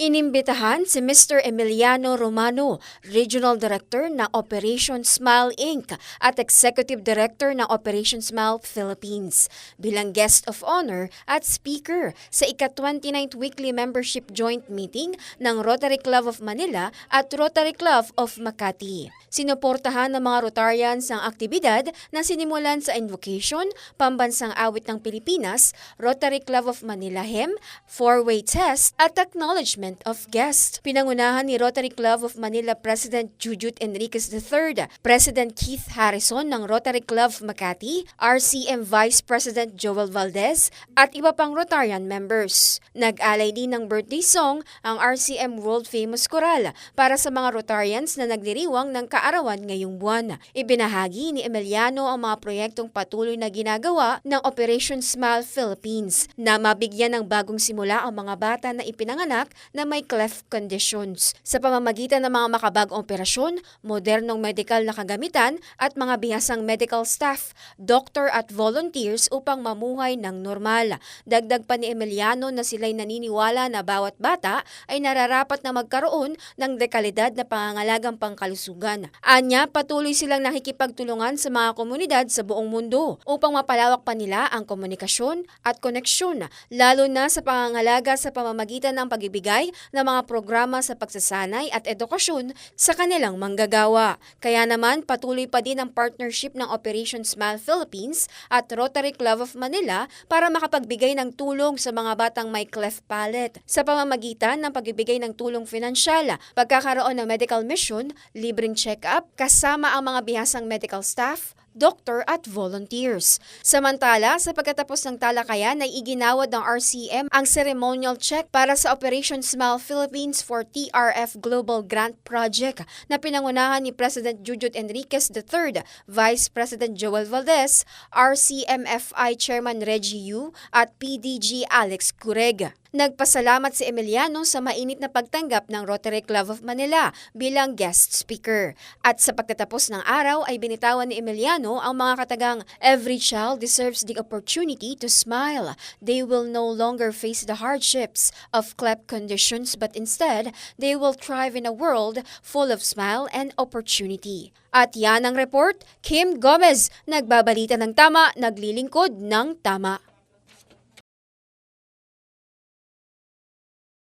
Inimbitahan si Mr. Emiliano Romano, Regional Director ng Operation Smile Inc. at Executive Director ng Operation Smile Philippines bilang guest of honor at speaker sa ika-29th Weekly Membership Joint Meeting ng Rotary Club of Manila at Rotary Club of Makati. Sinuportahan ng mga Rotarians ang aktibidad na sinimulan sa invocation, pambansang awit ng Pilipinas, Rotary Club of Manila HEM, four-way test at acknowledgement of guest. Pinangunahan ni Rotary Club of Manila President Jujut Enriquez III, President Keith Harrison ng Rotary Club Makati, RCM Vice President Joel Valdez at iba pang Rotarian members. Nag-alay din ng birthday song ang RCM World Famous Choral para sa mga Rotarians na nagdiriwang ng kaarawan ngayong buwan. Ibinahagi ni Emiliano ang mga proyektong patuloy na ginagawa ng Operation Smile Philippines na mabigyan ng bagong simula ang mga bata na ipinanganak na may cleft conditions. Sa pamamagitan ng mga makabagong operasyon, modernong medical na kagamitan at mga bihasang medical staff, doktor at volunteers upang mamuhay ng normal. Dagdag pa ni Emiliano na sila'y naniniwala na bawat bata ay nararapat na magkaroon ng dekalidad na pangangalagang pangkalusugan. Anya, patuloy silang nakikipagtulungan sa mga komunidad sa buong mundo upang mapalawak pa nila ang komunikasyon at koneksyon, lalo na sa pangangalaga sa pamamagitan ng ng mga programa sa pagsasanay at edukasyon sa kanilang manggagawa. Kaya naman, patuloy pa din ang partnership ng Operation Smile Philippines at Rotary Club of Manila para makapagbigay ng tulong sa mga batang may cleft palate sa pamamagitan ng pagbibigay ng tulong finansyal, pagkakaroon ng medical mission, libreng check-up, kasama ang mga bihasang medical staff, doktor at volunteers. Samantala, sa pagkatapos ng talakayan ay iginawad ng RCM ang ceremonial check para sa Operation Smile Philippines for TRF Global Grant Project na pinangunahan ni President Jujut Enriquez III, Vice President Joel Valdez, RCMFI Chairman Reggie Yu at PDG Alex Cureg. Nagpasalamat si Emiliano sa mainit na pagtanggap ng Rotary Club of Manila bilang guest speaker. At sa pagtatapos ng araw ay binitawan ni Emiliano ang mga katagang Every child deserves the opportunity to smile. They will no longer face the hardships of cleft conditions but instead, they will thrive in a world full of smile and opportunity. At yan ang report, Kim Gomez, nagbabalita ng tama, naglilingkod ng tama.